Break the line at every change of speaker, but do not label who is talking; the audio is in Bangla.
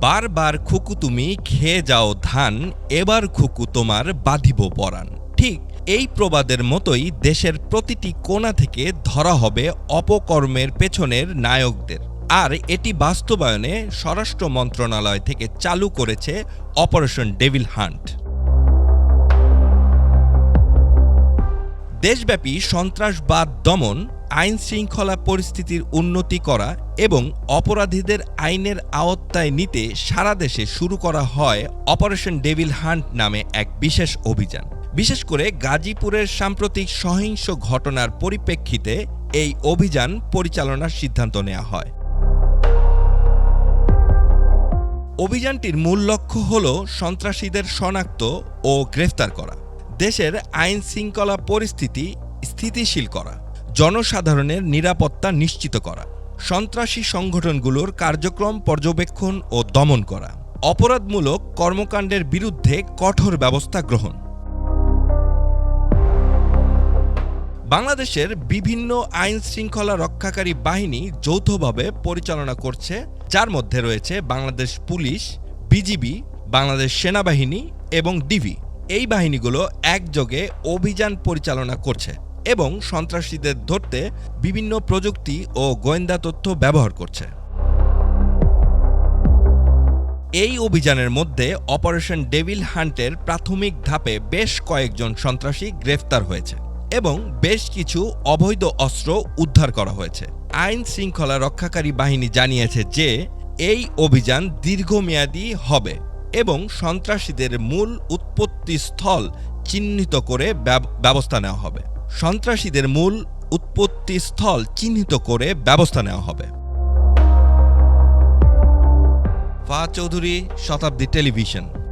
বারবার খুকু তুমি, খেয়ে যাও ধান, এবার খুকু তোমার বাঁধিব পরাণ। ঠিক এই প্রবাদের মতোই দেশের প্রতিটি কোণা থেকে ধরা হবে অপকর্মের পেছনের নায়কদের। আর এটি বাস্তবায়নে স্বরাষ্ট্র মন্ত্রণালয় থেকে চালু করেছে অপারেশন ডেভিল হান্ট। দেশব্যাপী সন্ত্রাসবাদ দমন আইন শৃঙ্খলা পরিস্থিতির উন্নতি করা এবং অপরাধীদের আইনের আওতায় নিতে সারা দেশে শুরু করা হয় অপারেশন ডেভিল হান্ট নামে এক বিশেষ অভিযান। বিশেষ করে গাজীপুরের সাম্প্রতিক সহিংস ঘটনার পরিপ্রেক্ষিতে এই অভিযান পরিচালনার সিদ্ধান্ত নেওয়া হয়। অভিযানটির মূল লক্ষ্য হল সন্ত্রাসীদের শনাক্ত ও গ্রেফতার করা। দেশের আইন শৃঙ্খলা পরিস্থিতি স্থিতিশীল করা। জনসাধারণের নিরাপত্তা নিশ্চিত করা, সন্ত্রাসী সংগঠনগুলোর কার্যক্রম পর্যবেক্ষণ ও দমন করা, অপরাধমূলক কর্মকাণ্ডের বিরুদ্ধে কঠোর ব্যবস্থা গ্রহণ। বাংলাদেশের বিভিন্ন আইন শৃঙ্খলা রক্ষাকারী বাহিনী যৌথভাবে পরিচালনা করছে, যার মধ্যে রয়েছে বাংলাদেশ পুলিশ, বিজিবি, বাংলাদেশ সেনাবাহিনী এবং ডিবি। এই বাহিনীগুলো একযোগে অভিযান পরিচালনা করছে। এবং সন্ত্রাসীদের ধরতে বিভিন্ন প্রযুক্তি ও গোয়েন্দা তথ্য ব্যবহার করছে। এই অভিযানের মধ্যে অপারেশন ডেভিল হান্টের প্রাথমিক ধাপে বেশ কয়েকজন সন্ত্রাসী গ্রেফতার হয়েছে এবং বেশ কিছু অবৈধ অস্ত্র উদ্ধার করা হয়েছে। আইন শৃঙ্খলা রক্ষাকারী বাহিনী জানিয়েছে যে, এই অভিযান দীর্ঘমেয়াদী হবে এবং সন্ত্রাসীদের মূল উৎপত্তি স্থল চিহ্নিত করে ব্যব- ব্যবস্থা নেওয়া হবে। সন্ত্রাসীদের মূল উৎপত্তি স্থল চিহ্নিত করে ব্যবস্থা নেওয়া হবে। ফা চৌধুরী শতাব্দী টেলিভিশন।